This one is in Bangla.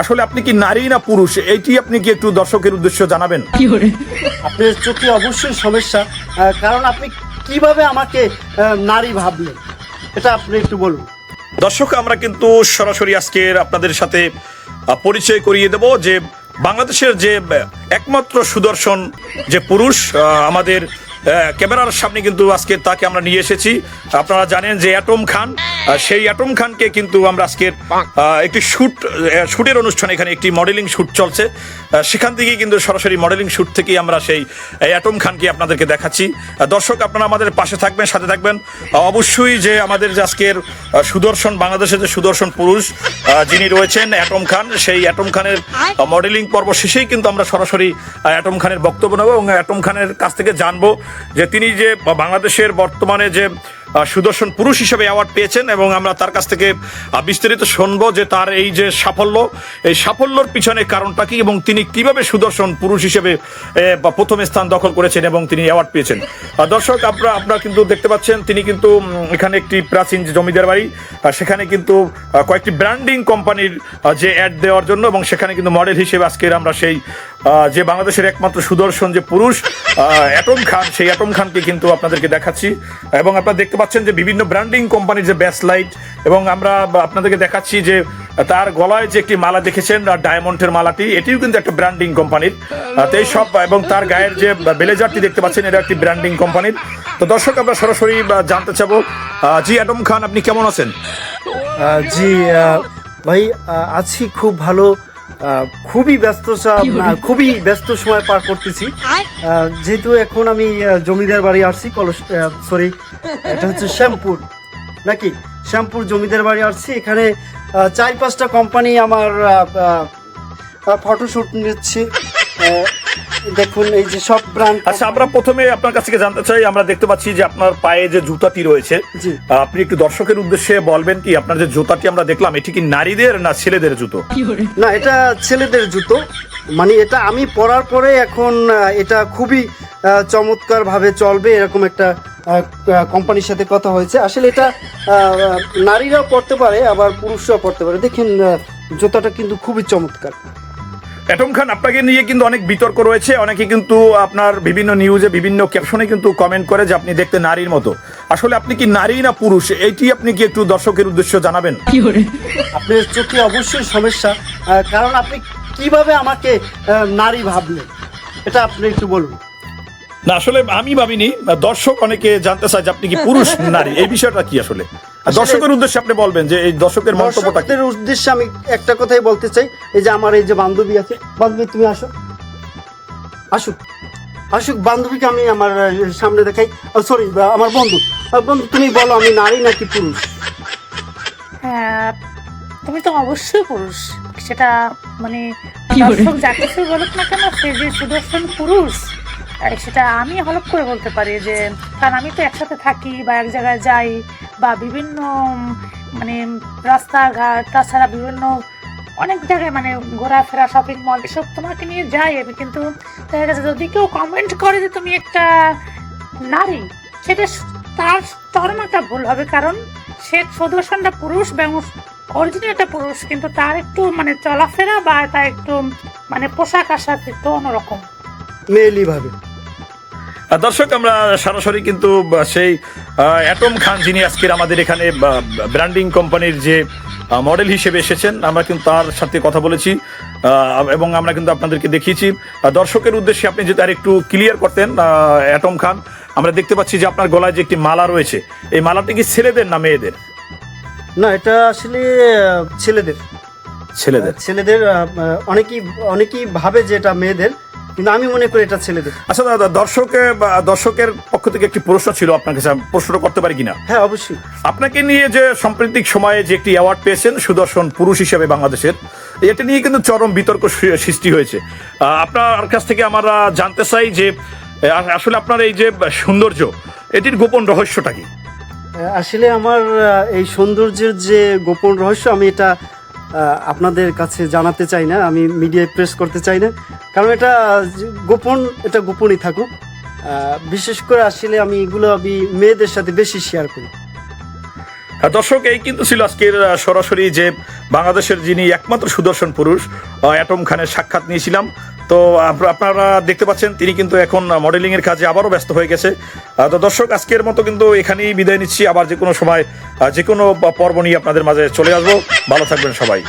আসলে আপনি কি নারী না পুরুষ? এইটি আপনি কি একটু দর্শকের উদ্দেশ্য জানাবেন? আপনার চোখে অবশ্যই সমস্যা কারণ আপনি কীভাবে আমাকে নারী ভাবলেন? এটা আপনি একটু বলুন। দর্শক আমরা কিন্তু সরাসরি আজকের আপনাদের সাথে পরিচয় করিয়ে দেব যে বাংলাদেশের যে একমাত্র সুদর্শন যে পুরুষ আমাদের ক্যামেরার সামনে কিন্তু আজকে তাকে আমরা নিয়ে এসেছি। আপনারা জানেন যে অ্যাটম খান। সেই অ্যাটম খানকে কিন্তু আমরা আজকের একটি শুট শুটের অনুষ্ঠান এখানে একটি মডেলিং শুট চলছে। সেখান থেকেই কিন্তু সরাসরি মডেলিং শুট থেকেই আমরা সেই অ্যাটম খানকে আপনাদেরকে দেখাচ্ছি। দর্শক আপনারা আমাদের পাশে থাকবেন সাথে থাকবেন। অবশ্যই যে আমাদের যে আজকের সুদর্শন বাংলাদেশের যে সুদর্শন পুরুষ যিনি রয়েছেন অ্যাটম খান সেই অ্যাটম খানের মডেলিং পর্ব শেষেই কিন্তু আমরা সরাসরি অ্যাটম খানের বক্তব্য নেব এবং অ্যাটম খানের কাছ থেকে জানব যে তিনি যে বাংলাদেশের বর্তমানে যে সুদর্শন পুরুষ হিসেবে অ্যাওয়ার্ড পেয়েছেন এবং আমরা তার কাছ থেকে বিস্তারিত শুনব যে তার এই যে সাফল্য, এই সাফল্যর পিছনে কারণটা কি এবং তিনি কীভাবে সুদর্শন পুরুষ হিসেবে প্রথম স্থান দখল করেছেন এবং তিনি অ্যাওয়ার্ড পেয়েছেন। দর্শক আপনারা আপনারা কিন্তু দেখতে পাচ্ছেন, তিনি কিন্তু এখানে একটি প্রাচীন জমিদার বাড়ি সেখানে কিন্তু কয়েকটি ব্র্যান্ডিং কোম্পানির যে অ্যাড দেওয়ার জন্য এবং সেখানে কিন্তু মডেল হিসেবে আজকের আমরা সেই যে বাংলাদেশের একমাত্র সুদর্শন যে পুরুষ অ্যাটম খান সেই অ্যাটম খানকে কিন্তু আপনাদেরকে দেখাচ্ছি এবং আপনারা দেখতে পাচ্ছেন যে বিভিন্ন ব্র্যান্ডিং কোম্পানির যে ব্যাস লাইট এবং আমরা আপনাদেরকে দেখাচ্ছি যে তার গলায় যে একটি মালা দেখেছেন ডায়মন্ডের মালাটি, এটিও কিন্তু একটা ব্র্যান্ডিং কোম্পানির। তো এই সব এবং তার গায়ের যে বেলেজারটি দেখতে পাচ্ছেন, এটা একটি ব্র্যান্ডিং কোম্পানির। তো দর্শক, আমরা সরাসরি জানতে চাবো জি অ্যাটম খান, আপনি কেমন আছেন? জি ভাই আছি খুব ভালো। খুবই ব্যস্ত খুবই ব্যস্ত সময় পার করতেছি। যেহেতু এখন আমি জমিদার বাড়ি আসছি কলস সরি এটা হচ্ছে শ্যামপুর নাকি? শ্যামপুর জমিদার বাড়ি আসছি এখানে চার পাঁচটা কোম্পানি আমার ফটোশ্যুট নিচ্ছে। দেখুন এই যে সব ব্র্যান্ড আচ্ছা আমরা প্রথমে আপনার কাছ থেকে জানতে চাই আমরা দেখতে পাচ্ছি যে আপনার পায়ে যে জুতাটি রয়েছে আপনি একটু দর্শকের উদ্দেশ্যে বলবেন কি আপনার যে জুতাটি আমরা দেখলাম এটি কি নারীদের না ছেলেদের জুতো? না এটা ছেলেদের জুতো। মানে এটা আমি পরার পরে এখন এটা খুবই চমৎকার ভাবে চলবে এরকম একটা কোম্পানির সাথে কথা হয়েছে। আসলে এটা আহ, নারীরাও পড়তে পারে আবার পুরুষরাও পড়তে পারে। দেখেন জুতাটা কিন্তু খুবই চমৎকার। অ্যাটম খান আপনাকে নিয়ে কিন্তু অনেক বিতর্ক রয়েছে। অনেকে কিন্তু আপনার বিভিন্ন নিউজে বিভিন্ন ক্যাপশনে কিন্তু কমেন্ট করে যে আপনি দেখতে নারীর মতো। আসলে আপনি কি নারী না পুরুষ? এইটি আপনি কি একটু দর্শকের উদ্দেশ্য জানাবেন? আপনার চোখে অবশ্যই সমস্যা। আহ, কারণ আপনি কীভাবে আমাকে নারী ভাবলেন? এটা আপনি একটু বলুন। না আসলে আমি ভাবিনি। দর্শক অনেকে জানতে চায় যে আপনি কি পুরুষ নারী? এই বিষয়টা কি আসলে? দর্শকের উদ্দেশ্যে আপনি বলবেন যে এই দর্শকের মন্তব্যটা কি? দর্শকদের উদ্দেশ্যে আমি একটা কথাই বলতে চাই। এই যে আমার এই যে বান্ধবী আছে বান্ধবী তুমি আসো। আসুক। আসুক বান্ধবীকে আমি আমার সামনে দেখাই। সরি আমার বন্ধু। বন্ধু তুমি বলো আমি নারী নাকি পুরুষ? হ্যাঁ তুমি তো অবশ্যই পুরুষ। সেটা মানে দর্শক যা কিছু বলুক না কেন সে যে সুদর্শন পুরুষ সেটা আমি হলপ করে বলতে পারি যে কারণ আমি তো একসাথে থাকি বা এক জায়গায় যাই বা বিভিন্ন মানে রাস্তাঘাট, তাছাড়া বিভিন্ন অনেক জায়গায় মানে ঘোরাফেরা শপিং মল এসব তোমাকে নিয়ে যাই আমি। কিন্তু দেখা গেছে যদি কেউ কমেন্ট করে যে তুমি একটা নারী, সেটা তার তরমাটা ভুল হবে। কারণ সে সুদর্শনটা পুরুষ এবং অরিজিনাল একটা পুরুষ, কিন্তু তার একটু মানে চলাফেরা বা তার একটু মানে পোশাক আশাক একটু অন্যরকম। মেয়েলি ভাবে। দর্শক আমরা সরাসরি কিন্তু সেই অ্যাটম খান যিনি আজকের আমাদের এখানে ব্র্যান্ডিং কোম্পানির যে মডেল হিসেবে এসেছেন আমরা কিন্তু তার সাথে কথা বলেছি এবং আমরা কিন্তু আপনাদেরকে দেখিয়েছি। দর্শকের উদ্দেশ্যে আপনি যদি আর একটু ক্লিয়ার করতেন অ্যাটম খান আমরা দেখতে পাচ্ছি যে আপনার গলায় যে একটি মালা রয়েছে এই মালাটি কি ছেলেদের না মেয়েদের? না এটা আসলে ছেলেদের। ছেলেদের। ছেলেদের অনেকেই অনেকেই ভাবে যে এটা মেয়েদের কিন্তু আমি মনে করি এটা ছেলেদের। আচ্ছা দাদা দর্শকের বা দর্শকের পক্ষ থেকে একটি প্রশ্ন ছিল আপনার কাছে প্রশ্নটা করতে পারি কিনা? হ্যাঁ অবশ্যই। আপনাকে নিয়ে যে সাম্প্রতিক সময়ে যে একটি অ্যাওয়ার্ড পেয়েছেন সুদর্শন পুরুষ হিসেবে বাংলাদেশের এটা নিয়ে কিন্তু চরম বিতর্ক সৃষ্টি হয়েছে। আপনার কাছ থেকে আমরা জানতে চাই যে আসলে আপনার এই যে সৌন্দর্য এটির গোপন রহস্যটা কি? আসলে আমার এই সৌন্দর্যের যে গোপন রহস্য আমি এটা আপনাদের কাছে জানাতে চাই না, আমি মিডিয়ায় প্রেস করতে চাই না। কারণ এটা গোপন, এটা গোপনই থাকুক। বিশেষ করে আসলে আমি এগুলো আমি মেয়েদের সাথে বেশি শেয়ার করি। আর দর্শক, এই কিন্তু ছিল আজকের সরাসরি যে বাংলাদেশের যিনি একমাত্র সুদর্শন পুরুষ অ্যাটম খানের সাক্ষাৎ নিয়েছিলাম। তো আপ- আপনারা দেখতে পাচ্ছেন, তিনি কিন্তু এখন মডেলিং এর কাজে আবারও ব্যস্ত হয়ে গেছে। তো দর্শক, আজকের মতো কিন্তু এখানেই বিদায় নিচ্ছি। আবার যে কোনো সময় যে কোনো পর্ব নিয়ে আপনাদের মাঝে চলে আসব। ভালো থাকবেন সবাই।